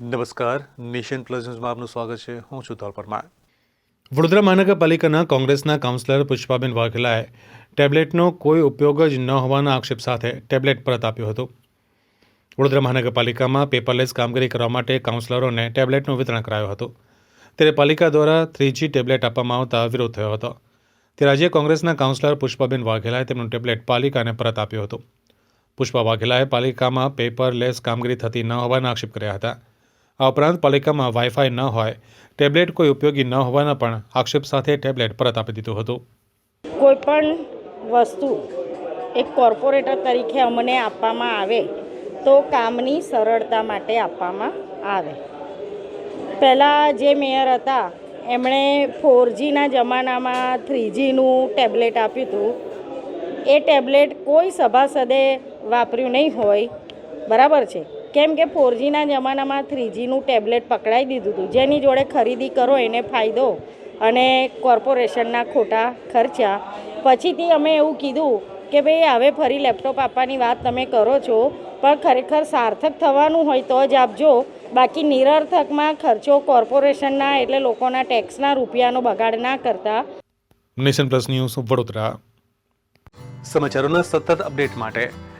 નમસ્કાર. Nation plus ન્યૂઝમાં આપનું સ્વાગત છે. હું છું ધોલ પરમાર. વડોદરા મહાનગરપાલિકાના કોંગ્રેસના કાઉન્સિલર પુષ્પાબેન વાઘેલાએ ટેબ્લેટનો કોઈ ઉપયોગ જ ન હોવાના આક્ષેપ સાથે ટેબ્લેટ પરત આપ્યું હતું. વડોદરા મહાનગરપાલિકામાં પેપરલેસ કામગીરી કરવા માટે કાઉન્સિલરોને ટેબ્લેટનું વિતરણ કરાયું હતું. ત્યારે પાલિકા દ્વારા થ્રીજી ટેબ્લેટ આપવામાં આવતા વિરોધ થયો હતો. ત્યારે આજે કોંગ્રેસના કાઉન્સિલર પુષ્પાબેન વાઘેલાએ તેમનું ટેબ્લેટ પાલિકાને પરત આપ્યું હતું. પુષ્પા વાઘેલાએ પાલિકામાં પેપરલેસ કામગીરી થતી ન હોવાના આક્ષેપ કર્યા હતા. આ ઉપરાંત પાલિકામાં વાઈફાઈ ન હોય, ટેબ્લેટ કોઈ ઉપયોગી ન હોવાના પણ આક્ષેપ સાથે ટેબ્લેટ પરત આપી દીધું હતું. કોઈ પણ વસ્તુ એક કોર્પોરેટર તરીકે અમને આપવામાં આવે, તો કામની સરળતા માટે આપવામાં આવે. પહેલાં જે મેયર હતા, એમણે ફોરજીના જમાનામાં થ્રીજીનું ટેબ્લેટ આપ્યું હતું. એ ટેબ્લેટ કોઈ સભાસદે વાપર્યું નહીં હોય, બરાબર છે. કેમ કે ફોરજીના જમાનામાં થ્રીજીનું ટેબ્લેટ પકડાઈ દીધું હતું. જેની જોડે ખરીદી કરો એને ફાયદો અને કોર્પોરેશનના ખોટા ખર્ચા. પછીથી અમે એવું કીધું કે ભાઈ હવે ફરી લેપટોપ આપવાની વાત તમે કરો છો પણ ખરેખર સાર્થક થવાનું હોય તો જ આપજો. બાકી નિરર્થકમાં ખર્ચો કોર્પોરેશનના એટલે લોકોના ટેક્સના રૂપિયાનો બગાડ ના કરતા. Nation Plus News Vadodara. સમાચારોના સતત અપડેટ માટે